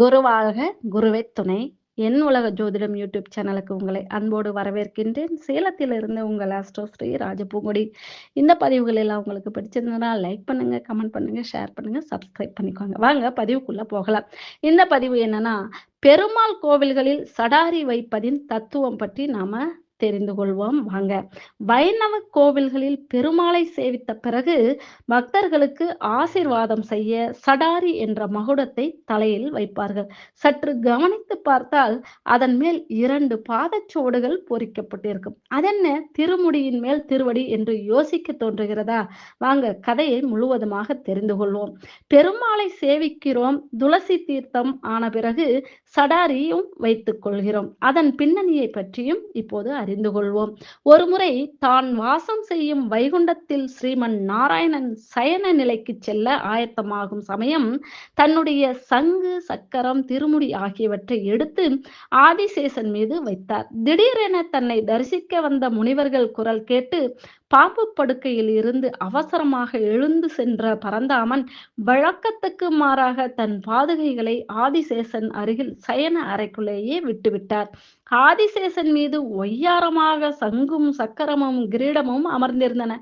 குருவாக குருவே துணை. என் உலக ஜோதிடம் யூடியூப் சேனலுக்கு உங்களை அன்போடு வரவேற்கின்றேன். சேலத்திலிருந்து உங்கள் ஆஸ்ட்ரோ ஸ்ரீ ராஜபூங்குடி. இந்த பதிவுகள் எல்லாம் உங்களுக்கு பிடிச்சிருந்ததுன்னா லைக் பண்ணுங்க கமெண்ட் பண்ணுங்க ஷேர் பண்ணுங்க சப்ஸ்கிரைப் பண்ணிக்கோங்க. வாங்க பதிவுக்குள்ள போகலாம். இந்த பதிவு என்னன்னா பெருமாள் கோவில்களில் சடாரி வைப்பதின் தத்துவம் பற்றி நாம தெரிந்து கொள்வோம். வாங்க. வைணவ கோவில்களில் பெருமாளை சேவித்த பிறகு பக்தர்களுக்கு ஆசிர்வாதம் செய்ய சடாரி என்ற மகுடத்தை தலையில் வைப்பார்கள். சற்று கவனித்து பார்த்தால் அதன் மேல் இரண்டு பாதச்சோடுகள் பொறிக்கப்பட்டிருக்கும். அதென்ன? திருமுடியின் மேல் திருவடி என்று யோசிக்க தோன்றுகிறதா? வாங்க கதையை முழுவதுமாக தெரிந்து கொள்வோம். பெருமாளை சேவிக்கிறோம் துளசி தீர்த்தம் ஆன பிறகு சடாரியும் வைத்துக் கொள்கிறோம். அதன் பின்னணியை பற்றியும் இப்போது அறிந்து கொள்வோம் ஒருமுறை தான் வாசம் செய்யும் வைகுண்டத்தில் ஸ்ரீமன் நாராயணன் சயன நிலைக்கு செல்ல ஆயத்தமாகும் சமயம் தன்னுடைய சங்கு சக்கரம் திருமுடி ஆகியவற்றை எடுத்து ஆதிசேஷன் மீது வைத்தார். திடீரென தன்னை தரிசிக்க வந்த முனிவர்கள் குரல் கேட்டு பாம்பு படுக்கையில் இருந்து அவசரமாக எழுந்து சென்ற பரந்தாமன் வழக்கத்துக்கு மாறாக தன் பாதுகைகளை ஆதிசேஷன் அருகில் சயன அறைக்குள்ளேயே விட்டுவிட்டார். ஆதிசேஷன் மீது ஒய்யாரமாக சங்கும் சக்கரமும் கிரீடமும் அமர்ந்திருந்தன.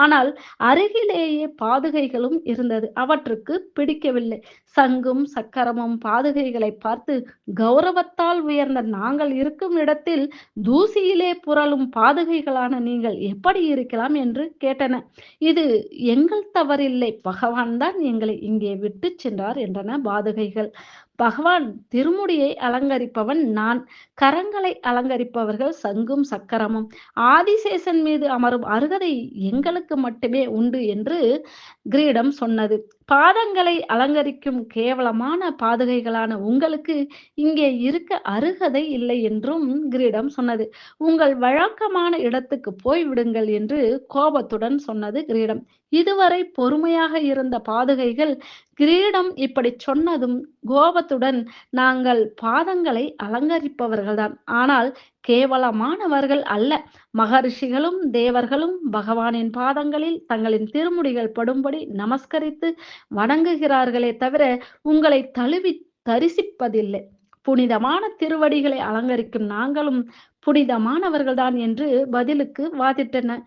ஆனால் அருகிலேயே பாதுகைகளும் இருந்தது. அவற்றுக்கு பிடிக்கவில்லை. சங்கும் சக்கரமும் பாதுகைகளை பார்த்து கௌரவத்தால் உயர்ந்த நாங்கள் இருக்கும் இடத்தில் தூசியிலே புரளும் பாதுகைகளான நீங்கள் எப்படி இருக்கலாம் என்று கேட்டன. இது எங்கள் தவறில்லை. பகவான் தான் எங்களை இங்கே விட்டு சென்றார் என்றன பாதுகைகள் பகவான் திருமுடியை அலங்கரிப்பவன் நான். கரங்களை அலங்கரிப்பவர்கள் சங்கும் சக்கரமும். ஆதிசேஷன் மீது அமரும் அருகதை எங்களுக்கு மட்டுமே உண்டு என்று கிரீடம் சொன்னது. பாதங்களை அலங்கரிக்கும் கேவலமான பாதுகைகளான உங்களுக்கு இங்கே இருக்க அருகதை இல்லை என்றும் கிரீடம் சொன்னது. உங்கள் வழக்கமான இடத்துக்கு போய் விடுங்கள் என்று கோபத்துடன் சொன்னது கிரீடம். இதுவரை பொறுமையாக இருந்த பாதுகைகள் கிரீடம் இப்படி சொன்னதும் கோபத்துடன் நாங்கள் பாதங்களை அலங்கரிப்பவர்கள்தான். ஆனால் கேவலமானவர்கள் அல்ல. மகரிஷிகளும் தேவர்களும் பகவானின் பாதங்களில் தங்களின் திருமுடிகள் படும்படி நமஸ்கரித்து வணங்குகிறார்களே தவிர உங்களை தழுவி தரிசிப்பதில்லை. புனிதமான திருவடிகளை அலங்கரிக்கும் நாங்களும் புனிதமானவர்கள்தான் என்று பதிலுக்கு வாதிட்டன.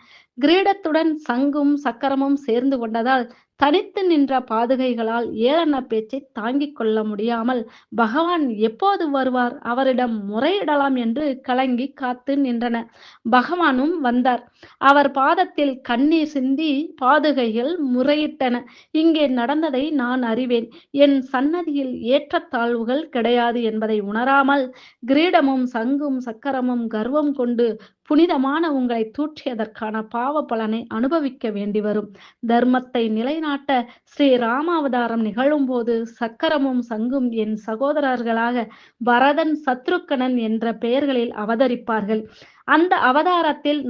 கிரீடத்துடன் சங்கும் சக்கரமும் சேர்ந்து கொண்டதால் தனித்து நின்ற பாதுகைகளால் ஏளன பேச்சை தாங்கிக் கொள்ள முடியாமல் பகவான் எப்போது வருவார்? அவரிடம் முறையிடலாம் என்று கலங்கி காத்து நின்றன. பகவானும் வந்தார். அவர் பாதத்தில் கண்ணீர் சிந்தி பாதுகைகள் முறையிட்டன. இங்கே நடந்ததை நான் அறிவேன். என் சன்னதியில் ஏற்றத்தாழ்வுகள் கிடையாது என்பதை உணராமல் கிரீடமும் சங்கும் சக்கரமும் கர்வம் கொண்டு புனிதமான உங்களை தூற்றியதற்கான பாவ பலனை அனுபவிக்க வேண்டி வரும். தர்மத்தை நிலைநாட்ட ஸ்ரீ ராமாவதாரம் நிகழும் போது சக்கரமும் சங்கும் என் சகோதரர்களாக பரதன் சத்ருக்கணன் என்ற பெயர்களில் அவதரிப்பார்கள். அந்த அவதாரத்தில்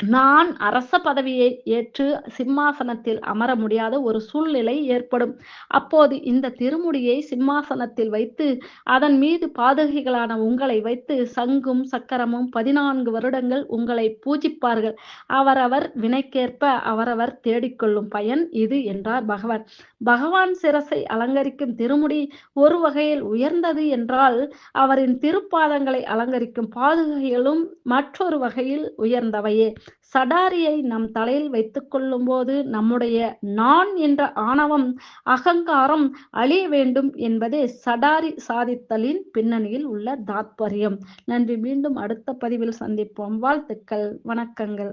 நான் அரச பதவியை ஏற்று சிம்மாசனத்தில் அமர முடியாத ஒரு சூழ்நிலை ஏற்படும். அப்போது இந்த திருமுடியை சிம்மாசனத்தில் வைத்து அதன் மீது பாதகைகளான உங்களை வைத்து சங்கும் சக்கரமும் பதினான்கு வருடங்கள் உங்களை பூஜிப்பார்கள். அவரவர் வினைக்கேற்ப அவரவர் தேடிக்கொள்ளும் பயன் இது என்றார் பகவான். பகவான் சிரசை அலங்கரிக்கும் திருமுடி ஒரு வகையில் உயர்ந்தது என்றால் அவரின் திருப்பாதங்களை அலங்கரிக்கும் பாதுகைகளும் மற்றொரு வகையில் உயர்ந்தவையே. சடாரியை நம் தலையில் வைத்துக் கொள்ளும் போது நம்முடைய நான் என்ற ஆணவம் அகங்காரம் அழிய வேண்டும் என்பதே சடாரி சாதித்தலின் பின்னணியில் உள்ள தாத்பரியம். நன்றி. மீண்டும் அடுத்த பதிவில் சந்திப்போம். வாழ்த்துக்கள். வணக்கங்கள்.